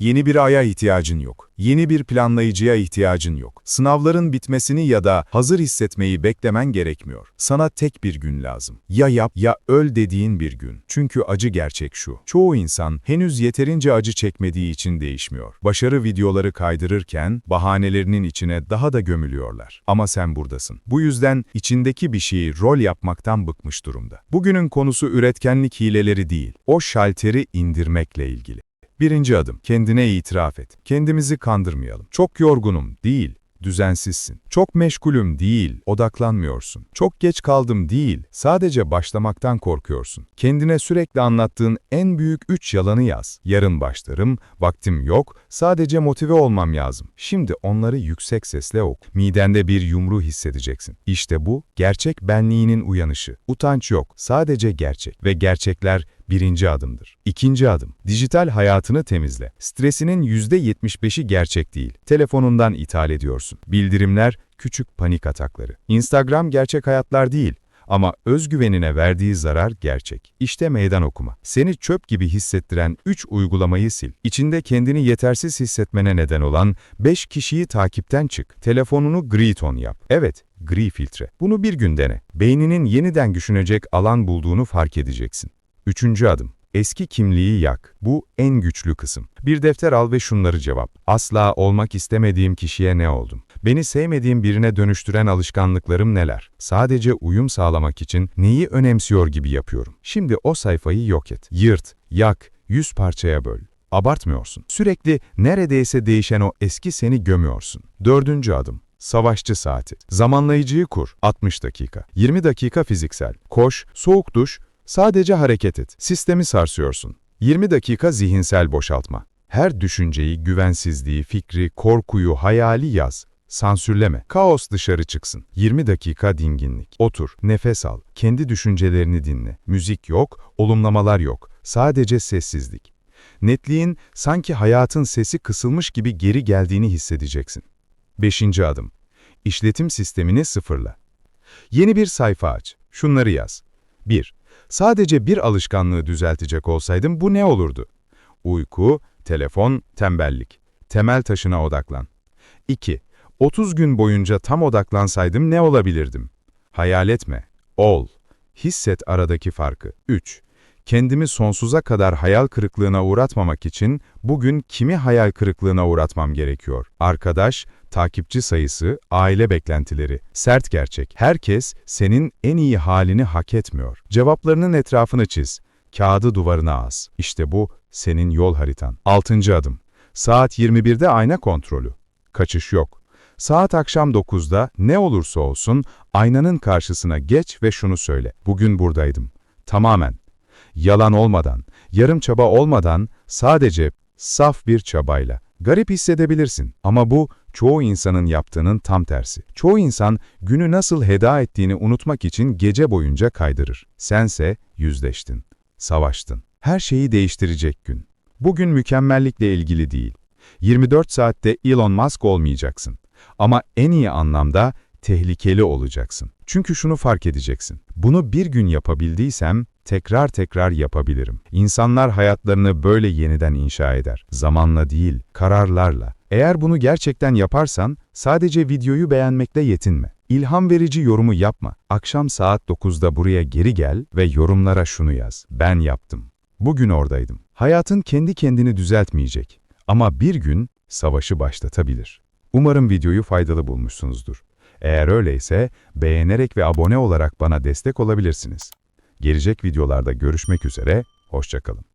Yeni bir aya ihtiyacın yok. Yeni bir planlayıcıya ihtiyacın yok. Sınavların bitmesini ya da hazır hissetmeyi beklemen gerekmiyor. Sana tek bir gün lazım. Ya yap ya öl dediğin bir gün. Çünkü acı gerçek şu. Çoğu insan henüz yeterince acı çekmediği için değişmiyor. Başarı videoları kaydırırken bahanelerinin içine daha da gömülüyorlar. Ama sen buradasın. Bu yüzden içindeki bir şeyi rol yapmaktan bıkmış durumda. Bugünün konusu üretkenlik hileleri değil. O şalteri indirmekle ilgili. Birinci adım, kendine itiraf et. Kendimizi kandırmayalım. Çok yorgunum, değil. Düzensizsin. Çok meşgulüm değil, odaklanmıyorsun. Çok geç kaldım değil, sadece başlamaktan korkuyorsun. Kendine sürekli anlattığın en büyük üç yalanı yaz. Yarın başlarım, vaktim yok, sadece motive olmam lazım. Şimdi onları yüksek sesle oku. Midende bir yumru hissedeceksin. İşte bu, gerçek benliğinin uyanışı. Utanç yok, sadece gerçek. Ve gerçekler birinci adımdır. İkinci adım, dijital hayatını temizle. Stresinin %75'i gerçek değil. Telefonundan ithal ediyorsun. Bildirimler, küçük panik atakları. Instagram gerçek hayatlar değil. Ama özgüvenine verdiği zarar gerçek. İşte meydan okuma. Seni çöp gibi hissettiren 3 uygulamayı sil. İçinde kendini yetersiz hissetmene neden olan 5 kişiyi takipten çık. Telefonunu gri ton yap. Evet, gri filtre. Bunu bir gün dene. Beyninin yeniden düşünecek alan bulduğunu fark edeceksin. Üçüncü adım. Eski kimliği yak. Bu en güçlü kısım. Bir defter al ve şunları cevap. Asla olmak istemediğim kişiye ne oldum? Beni sevmediğim birine dönüştüren alışkanlıklarım neler? Sadece uyum sağlamak için neyi önemsiyor gibi yapıyorum? Şimdi o sayfayı yok et. Yırt, yak, yüz parçaya böl. Abartmıyorsun. Sürekli neredeyse değişen o eski seni gömüyorsun. Dördüncü adım. Savaşçı saati. Zamanlayıcıyı kur. 60 dakika. 20 dakika fiziksel. Koş, soğuk duş, Sadece hareket et. Sistemi sarsıyorsun. 20 dakika zihinsel boşaltma. Her düşünceyi, güvensizliği, fikri, korkuyu, hayali yaz. Sansürleme. Kaos dışarı çıksın. 20 dakika dinginlik. Otur, nefes al. Kendi düşüncelerini dinle. Müzik yok, olumlamalar yok. Sadece sessizlik. Netliğin sanki hayatın sesi kısılmış gibi geri geldiğini hissedeceksin. 5. adım. İşletim sistemini sıfırla. Yeni bir sayfa aç. Şunları yaz. 1. Sadece bir alışkanlığı düzeltecek olsaydım bu ne olurdu? Uyku, telefon, tembellik. Temel taşına odaklan. 2. 30 gün boyunca tam odaklansaydım ne olabilirdim? Hayal etme, ol. Hisset aradaki farkı. 3. Kendimi sonsuza kadar hayal kırıklığına uğratmamak için bugün kimi hayal kırıklığına uğratmam gerekiyor? Arkadaş, takipçi sayısı, aile beklentileri. Sert gerçek. Herkes senin en iyi halini hak etmiyor. Cevaplarının etrafını çiz. Kağıdı duvarına as. İşte bu senin yol haritan. 6. adım. Saat 21'de ayna kontrolü. Kaçış yok. Saat akşam 9'da ne olursa olsun aynanın karşısına geç ve şunu söyle. Bugün buradaydım. Tamamen. Yalan olmadan, yarım çaba olmadan, sadece saf bir çabayla. Garip hissedebilirsin ama bu çoğu insanın yaptığının tam tersi. Çoğu insan günü nasıl heda ettiğini unutmak için gece boyunca kaydırır. Sense yüzleştin, savaştın. Her şeyi değiştirecek gün. Bugün mükemmellikle ilgili değil. 24 saatte Elon Musk olmayacaksın. Ama en iyi anlamda tehlikeli olacaksın. Çünkü şunu fark edeceksin. Bunu bir gün yapabildiysem tekrar tekrar yapabilirim. İnsanlar hayatlarını böyle yeniden inşa eder. Zamanla değil, kararlarla. Eğer bunu gerçekten yaparsan sadece videoyu beğenmekle yetinme. İlham verici yorumu yapma. Akşam saat 9'da buraya geri gel ve yorumlara şunu yaz. Ben yaptım. Bugün oradaydım. Hayatın kendi kendini düzeltmeyecek. Ama bir gün savaşı başlatabilir. Umarım videoyu faydalı bulmuşsunuzdur. Eğer öyleyse beğenerek ve abone olarak bana destek olabilirsiniz. Gelecek videolarda görüşmek üzere, hoşçakalın.